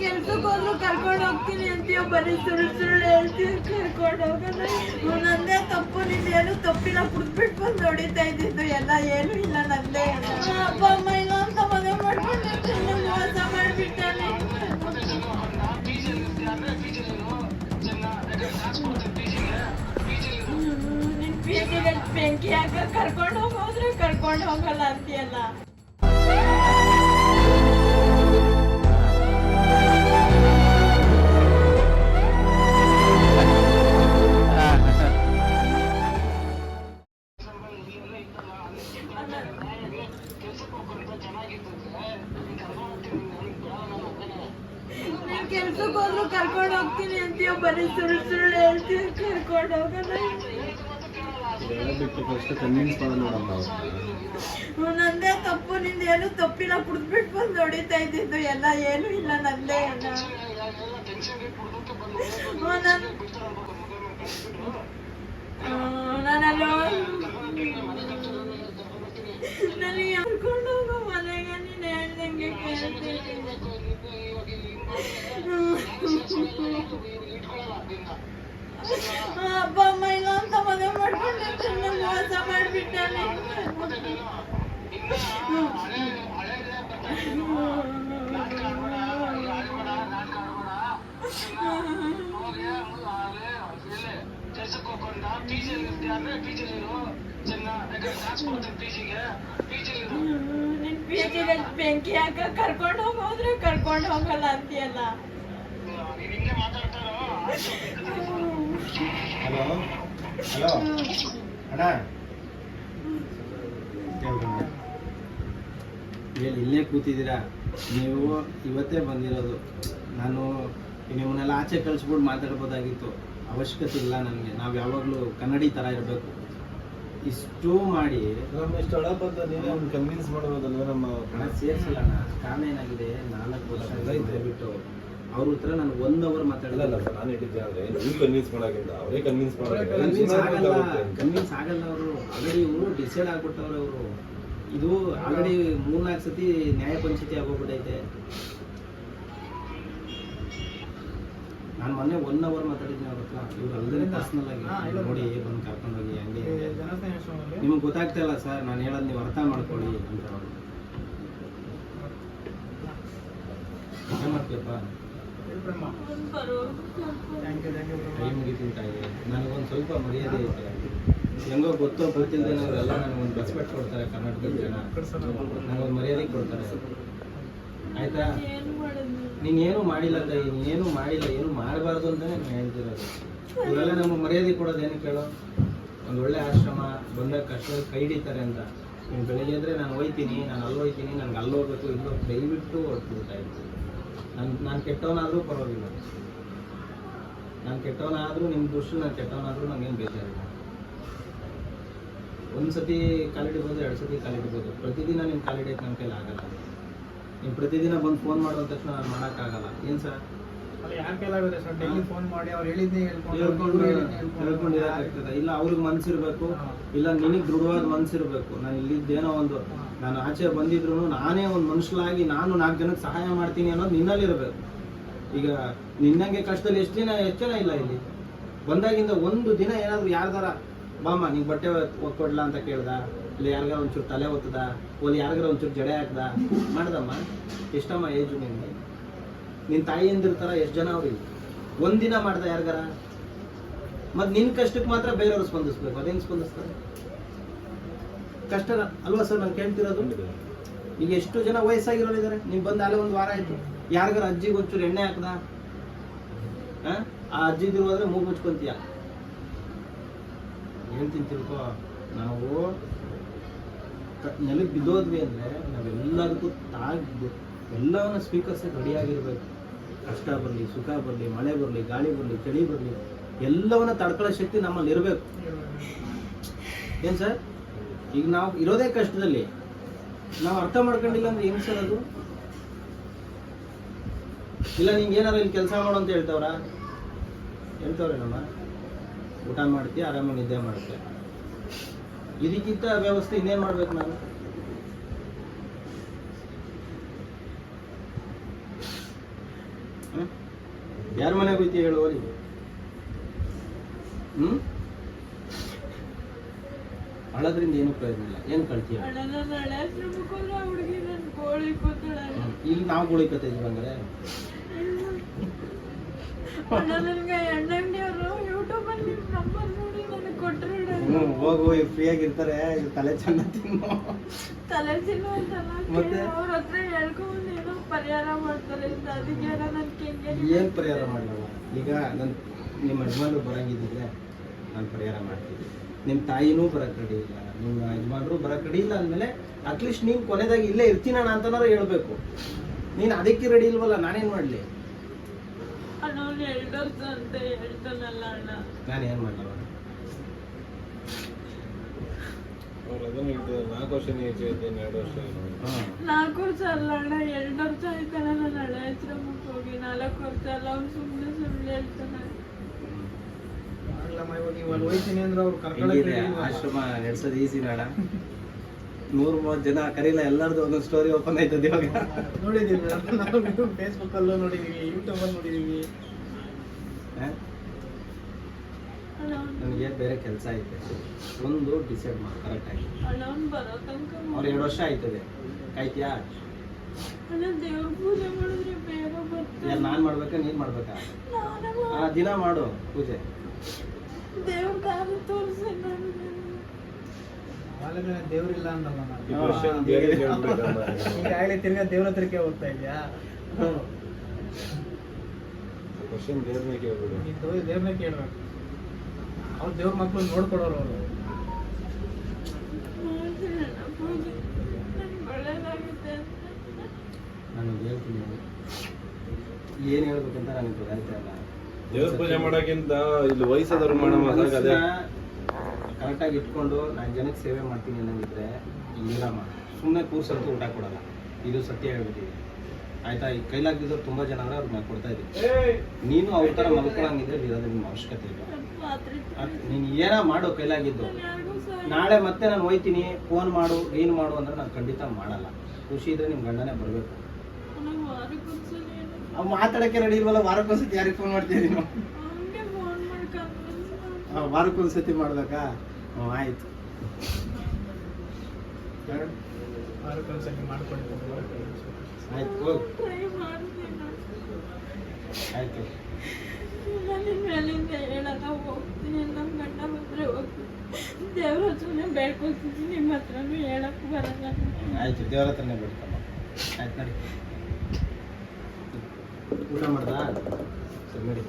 ಕೆಲ್ಸಕ್ಕೋದ್ರು ಕರ್ಕೊಂಡು ಹೋಗ್ತೀನಿ ಅಂತೀಯ, ಬರೀ ಸುಳ್ಳು ಸುಳ್ಳು ಹೇಳ್ತೀವಿ ಕರ್ಕೊಂಡು ಹೋಗೋಣ ನನ್ನದೇ ನಂದೇ ತಪ್ಪು ನಿಂದೇನು ತಪ್ಪಿಲ್ಲ. ಕುಡ್ದ್ಬಿಟ್ಟು ಬಂದು ಹೊಡಿತಾ ಇದ್ದಿದ್ದು ಎಲ್ಲ ಏನು ಇಲ್ಲ ನಂದೇ. ಅಪ್ಪ, ಅಮ್ಮ ಇಲ್ಲ ಅಂತ ಮದುವೆ ಮಾಡ್ಕೊಂಡು ಮೋಸ ಮಾಡಿಬಿಟ್ಟಾನೆ ನಿನ್ ಪ್ರೀತಿಗೆ ಬೆಂಕಿ ಹಾಕ ಕರ್ಕೊಂಡು ಹೋಗೋದ್ರೆ ಕರ್ಕೊಂಡು ಹೋಗಲ್ಲ ಅಂತೀಯಲ್ಲ. ಕೆಲ್ಸಕ್ಕೆ ಹೋದ್ರು ಕರ್ಕೊಂಡು ಹೋಗ್ತೀನಿ ಅಂತೀಯ ಬರೀ ಸುಳ್ಳು ಸುಳ್ಳು ಹೇಳ್ತೀವಿ ಕರ್ಕೊಂಡು ಹ್ಮ್, ನಂದೇ ತಪ್ಪು ನಿಂದೇನು ತಪ್ಪಿಲ್ಲ ಕುಡ್ದ್ಬಿಟ್ಟು ಬಂದು ಹೊಡಿತಾ ಇದ್ದಿದ್ದು. ಎಲ್ಲ ಏನು ಇಲ್ಲ ನಂದೇ ಎಲ್ಲ ನಾನ್- ನನಗೆ ಕರ್ಕೊಂಡು ಹೋಗೋ ಮನೆಗೆ ನೀನು ಹೇಳ್ದಂಗೆ ಕೇಳ್ತೀನಿ. ಹ್ಮ್. ಅಪ್ಪ ಅಮ್ಮ ಇಲ್ಲ ಅಂತ ಮದುವೆ ಮಾಡ್ಕೊಂಡು ಮೋಸ ಪ್ರೀತಿಗೆ ಬೆಂಕಿ ಹಾಕ ಕರ್ಕೊಂಡು ಹೋಗೋದ್ರೆ ಕರ್ಕೊಂಡು ಹೋಗಲ್ಲ ಅಂತೀಯಲ್ಲ? ಹಲೋ ಹಲೋ ಅಣ್ಣ? ಇಲ್ಲೇ ಕೂತಿದ್ದೀರಾ? ನೀವು ಇವತ್ತೇ ಬಂದಿರೋದು. ನಾನು ನಿಮ್ಮನ್ನೆಲ್ಲ ಆಚೆ ಕಳಿಸ್ಬಿಟ್ಟು ಮಾತಾಡ್ಬೋದಾಗಿತ್ತು. ಅವಶ್ಯಕತೆ ಇಲ್ಲ ನನಗೆ. ನಾವು ಯಾವಾಗಲೂ ಕನ್ನಡಿ ಥರ ಇರಬೇಕು. ಇಷ್ಟು ಮಾಡಿ ನಮ್ಮ ಇಷ್ಟು ಹಣ ಬಂದ ನೀನೇ ಅವ್ನು ಕನ್ವಿನ್ಸ್ ಮಾಡ್ಬೋದಲ್ವ ನಮ್ಮ ಹಣ ಸೇರಿಸಿಲ್ಲ ಅಣ್ಣ ಕಾರಣ ಏನಾಗಿದೆ? ನಾಲ್ಕು ವರ್ಷ ದಯವಿಟ್ಟು ಬಿಟ್ಟು. ಅವ್ರ ಹತ್ರ ನಾನು ಒನ್ ಅವರ್ ಮಾತಾಡಲಿಲ್ಲ ಮಾತಾಡಲ್ಲ ಸರ್ ನಾನು ಹೇಳಿದ್ದೆ ಅಂದ್ರೆ ನೀವು ಕನ್ವಿನ್ಸ್ ಮಾಡೋಕ್ಕಿಂತ ಅವರೇ ಕನ್ವಿನ್ಸ್ ಆಗಲ್ಲ ಕನ್ವಿನ್ಸ್ ಆಗಲ್ಲ ಅವರು. ಆಲ್ರೆಡಿ ಇವರು ಡಿಸೈಡ್ ಆಗ್ಬಿಟ್ಟವ್ರೆ ಅವರು. ಇದು ಆಲ್ರೆಡಿ ಮೂರ್ನಾಲ್ಕು ಸತಿ ನ್ಯಾಯ ಪಂಚಾಯತಿ ಆಗೋಗ್ಬಿಟ್ಟೈತೆ ನಾನು ಮೊನ್ನೆ ಒನ್ ಅವರ್ ಮಾತಾಡಿದ್ದೆ ಅವ್ರ ಹತ್ರ ಇವ್ರು ಅಲ್ಲದೆ ಪರ್ಸನಲ್ ಆಗಿ ನೋಡಿ ಬಂದು ಕರ್ಕೊಂಡೋಗಿ ಹಂಗೆ ನಿಮ್ಗೆ ನಿಮಗೆ ಗೊತ್ತಾಗ್ತಾ ಇಲ್ಲ ಸರ್ ನಾನು ಹೇಳೋದು ನೀವು ಅರ್ಥ ಮಾಡ್ಕೊಳ್ಳಿ ಅಂತ ಅವರು. ಮಾಡ್ತೀಯಪ್ಪ? ಟೈಮ್ ಮುಗಿತೀನಿ ತಾಯಿ. ನನಗೊಂದು ಸ್ವಲ್ಪ ಮರ್ಯಾದೆ ಇದೆ ಹೆಂಗೋ ಗೊತ್ತೋ ಗೊತ್ತಿಲ್ಲದೆ ಎಲ್ಲ ನನಗೊಂದು ರೆಸ್ಪೆಕ್ಟ್ ಕೊಡ್ತಾರೆ ಕರ್ನಾಟಕದ ಜನ. ನನಗೊಂದು ಮರ್ಯಾದೆ ಕೊಡ್ತಾರೆ. ಆಯ್ತಾ? ಏನು ಮಾಡೋದು ನೀನ್ ಏನು ಮಾಡಿಲ್ಲ ತಾಯಿ ನೀನೇನು ಮಾಡಿಲ್ಲ, ಏನು ಮಾಡಬಾರ್ದು ಅಂತಾನೆ ನಾನು ಹೇಳ್ತಿರೋದು. ಇವರೆಲ್ಲ ನಮ್ಮ ಮರ್ಯಾದೆ ಕೊಡೋದು ಏನು ಕೇಳೋ? ಒಂದು ಒಳ್ಳೆ ಆಶ್ರಮ ಬಂದಾಗ ಕಷ್ಟ ಕೈ ಹಿಡಿತಾರೆ ಅಂತ. ನೀವು ಬೆಳಿಗ್ಗೆ ಅಂದರೆ ನಾನು ಹೋಯ್ತೀನಿ, ನಾನು ಅಲ್ಲಿ ಹೋಯ್ತೀನಿ ನನಗೆ ಅಲ್ಲಿ ಹೋಗ್ಬೇಕು, ಇಲ್ಲಿ ದಯವಿಟ್ಟು ಹೊರಟ್ಬಿಡ್ತಾ ಇದ್ದೀನಿ ನಾನು ನಾನು ಕೆಟ್ಟವನಾದರೂ ಪರವಾಗಿಲ್ಲ. ನಾನು ಕೆಟ್ಟವನಾದರೂ ನಿಮ್ಮ ದೃಷ್ಟಿ ನಾನು ಕೆಟ್ಟವನಾದರೂ ನನಗೇನು ಬೇಜಾರಿಲ್ಲ. ಒಂದು ಸತಿ ಕಾಲಿಡ್ಬೋದು ಎರಡು ಸತಿ ಕಾಲಿಡ್ಬೋದು. ಪ್ರತಿದಿನ ನಿಮ್ಮ ಕಾಲಿಡಕ್ಕೆ ನನ್ನ ಕೈಲಿ ಆಗಲ್ಲ. ನೀವು ಪ್ರತಿದಿನ ಬಂದು ಫೋನ್ ಮಾಡಿದ ತಕ್ಷಣ ನಾನು ಮಾಡೋಕ್ಕಾಗಲ್ಲ. ಏನು ಸರ್? ಇಲ್ಲ ಅವ್ರಿಗೆ ಮನ್ಸಿರ್ಬೇಕು. ಇಲ್ಲ ನಿನಗೆ ದೃಢವಾದ ಮನ್ಸಿರ್ಬೇಕು. ನಾನು ಇಲ್ಲಿದ್ದೇನೋ ಒಂದು ನಾನು ಆಚೆ ಬಂದಿದ್ರು ನಾನೇ ಒಂದು ಮನುಷ್ಯಲಾಗಿ ನಾನು ನಾಲ್ಕು ಜನಕ್ಕೆ ಸಹಾಯ ಮಾಡ್ತೀನಿ ಅನ್ನೋದು ನಿನ್ನಲ್ಲಿರ್ಬೇಕು. ಈಗ ನಿನ್ನಂಗೆ ಕಷ್ಟದಲ್ಲಿ ಎಷ್ಟು ದಿನ ಎಷ್ಟು ಜನ ಇಲ್ಲ ಇಲ್ಲಿ? ಬಂದಾಗಿಂದ ಒಂದು ದಿನ ಏನಾದ್ರು ಯಾರ್ದಾರ ಬಾಮ್ಮ ನೀನು ಬಟ್ಟೆ ಕೊಡ್ಲಾ ಅಂತ ಕೇಳ್ದ? ಇಲ್ಲ ಯಾರಿಗಾರ ಒಂಚೂರು ತಲೆ ಒತ್ತದ? ಓಲಿ ಯಾರಿಗಾರ ಒಂಚೂರು ಜಡೆ ಹಾಕ್ದ? ಮಾಡ್ದಮ್ಮ. ಎಷ್ಟಮ್ಮ ಏಜು ನಿನ್ಗೆ ನಿನ್ನ ತಾಯಿಯಂದಿರ್ತಾರ ಎಷ್ಟು ಜನ ಅವ್ರಿಗೆ ಒಂದಿನ ಮಾಡ್ದ ಯಾರಿಗಾರ? ಮತ್ ನಿನ್ ಕಷ್ಟಕ್ಕೆ ಮಾತ್ರ ಬೇರೆಯವ್ರು ಸ್ಪಂದಿಸ್ಬೇಕು. ಅದೇನ್ ಸ್ಪಂದಿಸ್ತಾರೆ ಕಷ್ಟ ಅಲ್ವಾ ಸರ್ ನಾನು ಕೇಳ್ತಿರೋದು? ಈಗ ಎಷ್ಟು ಜನ ವಯಸ್ಸಾಗಿರೋರು ಇದ್ದಾರೆ ನೀವು ಬಂದು ಅಲ್ಲೇ ಒಂದು ವಾರ ಆಯ್ತು. ಯಾರಿಗಾರ ಅಜ್ಜಿಗೆ ಒಂಚೂರು ಎಣ್ಣೆ ಹಾಕ್ದ? ಆ? ಅಜ್ಜಿದಿರು ಹೋದ್ರೆ ಮೂಗು ಮುಚ್ಕೊಂತೀಯ? ಹೇಳ್ತೀನಿ ತಿಳ್ಕೊ ನಾವು ನೆಲಕ್ಕೆ ಬಿದ್ದೋದ್ವಿ ಅಂದರೆ ನಾವೆಲ್ಲದಕ್ಕೂ ತಾಗ್ ಎಲ್ಲವನ್ನ ಸ್ವೀಕರಿಸಿ ರೆಡಿಯಾಗಿರ್ಬೇಕು ಕಷ್ಟ ಬರಲಿ, ಸುಖ ಬರಲಿ, ಮಳೆ ಬರಲಿ, ಗಾಳಿ ಬರಲಿ, ಚಳಿ ಬರಲಿ, ಎಲ್ಲವನ್ನ ತಡ್ಕೊಳ್ಳೋ ಶಕ್ತಿ ನಮ್ಮಲ್ಲಿ ಇರಬೇಕು. ಏನು ಸರ್? ಈಗ ನಾವು ಇರೋದೇ ಕಷ್ಟದಲ್ಲಿ. ನಾವು ಅರ್ಥ ಮಾಡ್ಕೊಂಡಿಲ್ಲ ಅಂದ್ರೆ ಏನು ಸರ್ ಅದು? ಇಲ್ಲ, ನಿಂಗೆ ಏನಾರ ಇಲ್ಲಿ ಕೆಲಸ ಮಾಡು ಅಂತ ಹೇಳ್ತಾವ್ರ? ಹೇಳ್ತಾವ್ರೆ ನಮ್ಮ ಊಟ ಮಾಡ್ತೀಯ? ಆರಾಮಾಗಿ ನಿದ್ದೆ ಮಾಡ್ತೀಯ? ಇದಕ್ಕಿಂತ ವ್ಯವಸ್ಥೆ ಇನ್ನೇನ್ ಮಾಡ್ಬೇಕು ನಾನು ಯಾರ ಮನೆಗೆ ಹೋಯ್ತಿ ಹೇಳು ಹೋಲಿ ಹ್ಮ್? ಅಳದ್ರಿಂದ ಏನು ಪ್ರಯೋಜನ ಇಲ್ಲ. ಏನ್ ಕಳ್ತೀಯ? ಇಲ್ಲಿ ನಾವು ಹಳೆ ಶ್ರಮಕ್ಕಲ್ಲ ಹುಡುಗಿ ನನ್ನ ಗೋಳಿ ಕೂತಾಳ ಇಲ್ಲಿ ನಾವು ಗುಳಿಕತೆ ಇದೀವಿ ಹಂಗಾರೆ ಅಣ್ಣ ನನ್ಗೆ ಎಣ್ಣಂಗಡಿಯವರು ಯೂಟ್ಯೂಬ್ ಅಲ್ಲಿ ನಿಮ್ ನಂಬರ್ ನೋಡಿ ನನಗೆ ಹೋಗು ಫ್ರೀ ಆಗಿರ್ತಾರೆ ಇದು ತಲೆ ಚೆನ್ನ ತಿನ್ನು. ತಲೆ ತಿನ್ನು ಅಂತಲ್ಲ ಮತ್ತೆ? ಅವ್ರ ಹತ್ರ ಹೇಳ್ಕೊಂಡು ಏನೋ ಪರಿಹಾರ ಮಾಡ್ತಾರೆ ಅಂತ. ಅದಕ್ಕೆ ಏನು ಪರಿಹಾರ ಮಾಡಲ್ಲ ಈಗ ನನ್ ನಿಮ್ಮ ಯಜಮಾನ್ರು ಬರಂಗಿದ್ರೆ ನಾನು ಪರಿಹಾರ ಮಾಡ್ತೀನಿ. ನಿಮ್ಮ ತಾಯಿನೂ ಬರಕ್ ರೆಡಿ ಇಲ್ಲ. ನಿಮ್ಮ ಯಜಮಾನ್ರು ಬರಕ್ ರೆಡಿ ಇಲ್ಲ ಅಂದಮೇಲೆ ಅಟ್ಲೀಸ್ಟ್ ನೀನು ಕೊನೆದಾಗಿ ಇಲ್ಲೇ ಇರ್ತೀನ ಅಂತನಾರು ಹೇಳ್ಬೇಕು. ನೀನು ಅದಕ್ಕೆ ರೆಡಿ ಇಲ್ವಲ್ಲ ನಾನೇನ್ ಮಾಡ್ಲಿ? ನಾನು ಏನು ಮಾಡಲ್ಲ ನಾಲ್ಕು ವರ್ಷ ನೀವು ಎರಡು ವರ್ಷ ನಾಲ್ಕು ವರ್ಷ ಅಲ್ಲ ಅಣ್ಣ ಎರಡು ವರ್ಷ ಆಯ್ತಲ್ಲ ನಾನು ಹಳೆ ಶ್ರಮಕ್ಕೆ ಹೋಗಿ. ನಾಲ್ಕು ವರ್ಷ ಅಲ್ಲ ಅವ್ನು ಸುಮ್ಮನೆ ಸುಳ್ಳು ಹೇಳ್ತಾನೆ? ಆಶ್ರಮ ನಡೆಸೋದು ಈಸಿ ಬೇಡ. ನೂರು ಮೂವತ್ತು ಜನ ಕರೀಲ ಎಲ್ಲರದು ಒಂದೊಂದು ಸ್ಟೋರಿ ಓಪನ್ ಆಯ್ತದ ಇವಾಗ. ನೋಡಿದೀವಿ ಮೇಡಮ್ ನಾವು ಫೇಸ್ಬುಕ್ ಅಲ್ಲೂ ನೋಡಿದೀವಿ ಯೂಟ್ಯೂಬ್ ಅಲ್ಲಿ ನೋಡಿದೀವಿ ನನಗೆ ಬೇರೆ ಕೆಲಸ ಐತೆ. ಒಂದು ಡಿಸೈಡ್ ಮಾಡಿ ಕರೆಕ್ಟಾಗಿ ಅವ್ರು ಎರಡು ವರ್ಷ ಆಯ್ತದೆ. ಕಾಯ್ತೀಯಾ? ನಾನ್ ದೇವ್ರ ಪೂಜೆ ಮಾಡಿದ್ರೆ ಬೇಗ ಬರ್ತಾರೆ ಯಾರು ನಾನು ಮಾಡ್ಬೇಕಾ ನೀನು ಮಾಡ್ಬೇಕಾ? ನಾನೇ ಆ ದಿನ ಮಾಡು ಪೂಜೆ. ದೇವ್ರಿಲ್ಲ ಅಂದಲ್ಲ. ಈಗಾಗಲೇ ತಿರ್ಗಾ ದೇವ್ರ ಹತ್ರಕ್ಕೆ ಹೋಗ್ತಾ ಇದೆಯಾ? ಕ್ವಶನ್ ದೇವ್ರನ್ನೇ ಕೇಳ್ಬಿಡು. ನೀನು ದೇವ್ರನ್ನೇ ಕೇಳ್ಬೇಕು. ಅವ್ರು ದೇವ್ರ ಮಕ್ಕಳು ನೋಡ್ಕೊಡೋರು ಅವರು. ನಾನು ಹೇಳ್ತೀನಿ. ಏನು ಹೇಳ್ಬೇಕಂತ ನನಗೆ ಗೊತ್ತಾಯ್ತಾ ಇಲ್ಲ. ದೇವ್ರ ಪೂಜೆ ಮಾಡೋಕ್ಕಿಂತ ಇಲ್ಲಿ ವಯಸ್ಸಾದವ್ರು ಮಾಡೋ ಅದೇ ಕರೆಕ್ಟಾಗಿ ಇಟ್ಕೊಂಡು ನಾನು ಜನಕ್ಕೆ ಸೇವೆ ಮಾಡ್ತೀನಿ ಅನ್ನೋದಿದ್ರೆ ಇಲ್ಲಮ್ಮ ಸುಮ್ಮನೆ ಕೂರ್ಸಂತೂ ಊಟ ಕೊಡಲ್ಲ. ಇದು ಸತ್ಯ ಹೇಳ್ಬಿಟ್ಟಿದೆ ಆಯ್ತಾ? ಈ ಕೈಲಾಗ್ದಿದ್ದವ್ರು ತುಂಬ ಜನ ಅಂದ್ರೆ ಅವ್ರಿಗೆ ನಾನು ಕೊಡ್ತಾ ಇದ್ದೀವಿ ನೀನು ಅವ್ರ ಥರ ಮಲ್ಕೊಳಂಗಿದ್ರೆ ಇರೋದು ನಿಮ್ಮ ಅವಶ್ಯಕತೆ ಇಲ್ಲ. ನೀನು ಏನ ಮಾಡು ಕೈಲಾಗಿದ್ದು. ನಾಳೆ ಮತ್ತೆ ನಾನು ಹೋಯ್ತೀನಿ ಫೋನ್ ಮಾಡು ಏನು ಮಾಡು ಅಂದ್ರೆ ನಾನು ಖಂಡಿತ ಮಾಡಲ್ಲ. ಖುಷಿ ಇದ್ರೆ ನಿಮ್ಮ ಗಂಡನೇ ಬರಬೇಕು. ಅವ್ ಮಾತಾಡಕ್ಕೆ ರೆಡಿ ಇಲ್ವಲ್ಲ ವಾರಕ್ಕೊಂದ್ಸತಿ ಯಾರಿಗೆ ಫೋನ್ ಮಾಡ್ತೀನಿ ನೀನು? ಹಂಗೆ ಫೋನ್ ಮಾಡ್ಕೊಂಡು ಆ, ವಾರಕ್ಕೊಂದ್ಸತಿ ಮಾಡ್ಬೇಕಾ? ಹ್ಞೂ ಆಯ್ತು. ವಾರಕ್ಕೊಂದ್ಸತಿ ಮಾಡ್ಕೊಂಡು ಆಯ್ತು ಹೋಗು. ಆಯ್ತು. ನಾನು ಮೇಲಿಂದ ಹೇಳಲ್ಲ ಹೋಗ್ತೀನಿ ನಮ್ಮ ಗಂಡ ಬಂದ್ರೆ ಹೋಗ್ತೀನಿ. ದೇವ್ರ ಹತ್ರನೇ ಬೇಡ್ಕೊಳ್ತೀನಿ ನಿಮ್ಮ ಹತ್ರನೂ ಹೇಳಕ್ ಬರಲ್ಲ. ಆಯ್ತು ದೇವ್ರ ಹತ್ರನೇ ಬಿಡ್ತಮ್ಮ ಆಯ್ತು ನಡಿ. ಊಟ ಮಾಡ್ದಾ? ಸರಿ ನಡಿ.